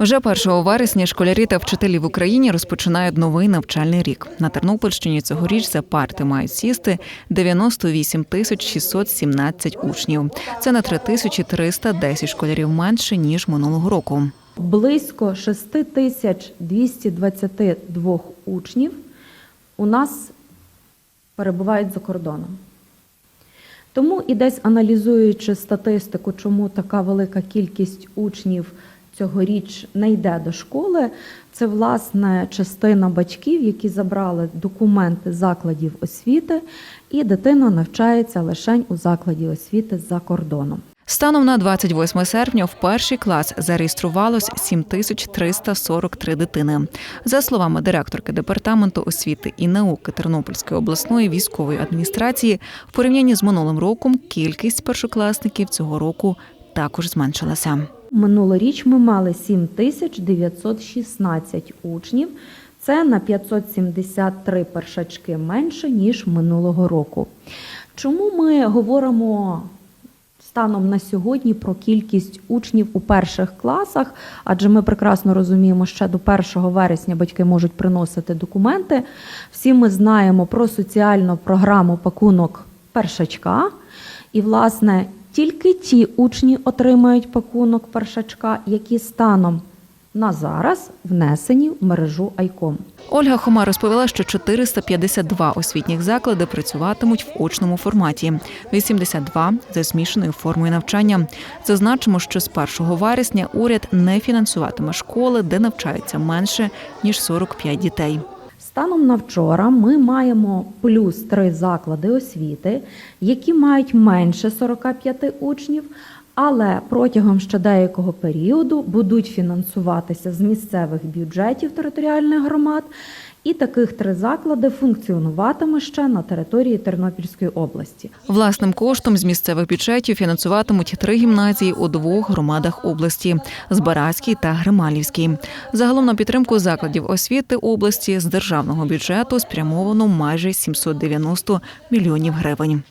Вже 1 вересня школярі та вчителі в Україні розпочинають новий навчальний рік. На Тернопільщині цьогоріч за парти мають сісти 98 тисяч 617 учнів. Це на 3310 школярів менше ніж минулого року. Близько 6222 учнів у нас перебувають за кордоном. Тому і десь аналізуючи статистику, чому така велика кількість учнів цьогоріч не йде до школи, це власне частина батьків, які забрали документи закладів освіти, і дитина навчається лише у закладі освіти за кордоном. Станом на 28 серпня в перший клас зареєструвалось 7343 дитини. За словами директорки департаменту освіти і науки Тернопільської обласної військової адміністрації, в порівнянні з минулим роком кількість першокласників цього року також зменшилася. Минулоріч ми мали 7916 учнів. Це на 573 першачки менше, ніж минулого року. Чому ми говоримо станом на сьогодні про кількість учнів у перших класах? Адже ми прекрасно розуміємо, що до 1 вересня батьки можуть приносити документи. Всі ми знаємо про соціальну програму пакунок першачка. І, власне, тільки ті учні отримають пакунок першачка, які станом на зараз внесені в мережу Айком. Ольга Хома розповіла, що 452 освітніх заклади працюватимуть в очному форматі, 82 – за змішаною формою навчання. Зазначимо, що з 1 вересня уряд не фінансуватиме школи, де навчається менше ніж 45 дітей. Станом на вчора ми маємо плюс три заклади освіти, які мають менше 45 учнів, але протягом ще деякого періоду будуть фінансуватися з місцевих бюджетів територіальних громад. І таких три заклади функціонуватиме ще на території Тернопільської області. Власним коштом з місцевих бюджетів фінансуватимуть три гімназії у двох громадах області Збаразькій та Грималівській. Загалом на підтримку закладів освіти області з державного бюджету спрямовано майже 790 мільйонів гривень.